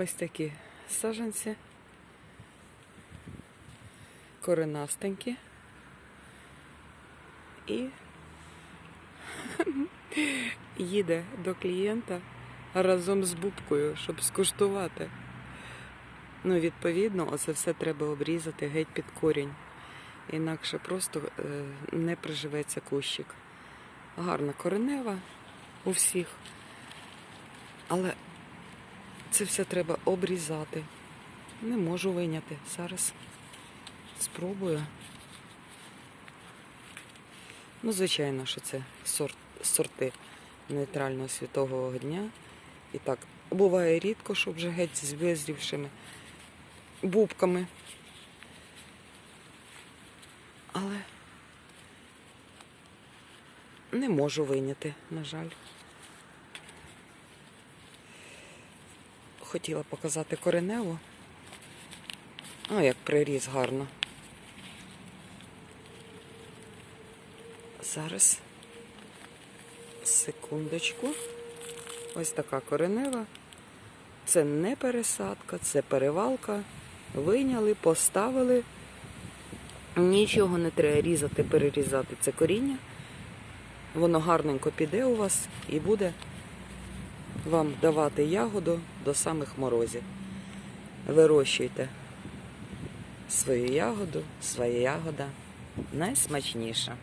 Ось такі саджанці. Коренастенькі. І їде до клієнта разом з бубкою, щоб скуштувати. Ну, відповідно, оце все треба обрізати геть під корінь. Інакше просто е, не приживеться кущик. Гарна коренева у всіх. Але це все треба обрізати. Не можу виняти. Зараз спробую. Ну, звичайно, що це сорт, сорти нейтрального світового огня. І так, буває рідко, що вже геть з визрівшими бубками. Але не можу виняти, на жаль. Хотіла показати кореневу. О, як приріс гарно. Зараз. Секундочку. Ось така коренева. Це не пересадка, це перевалка. Вийняли, поставили. Нічого не треба різати, перерізати це коріння. Воно гарненько піде у вас і буде вам давати ягоду до самих морозів. Вирощуйте свою ягоду, своя ягода найсмачніша.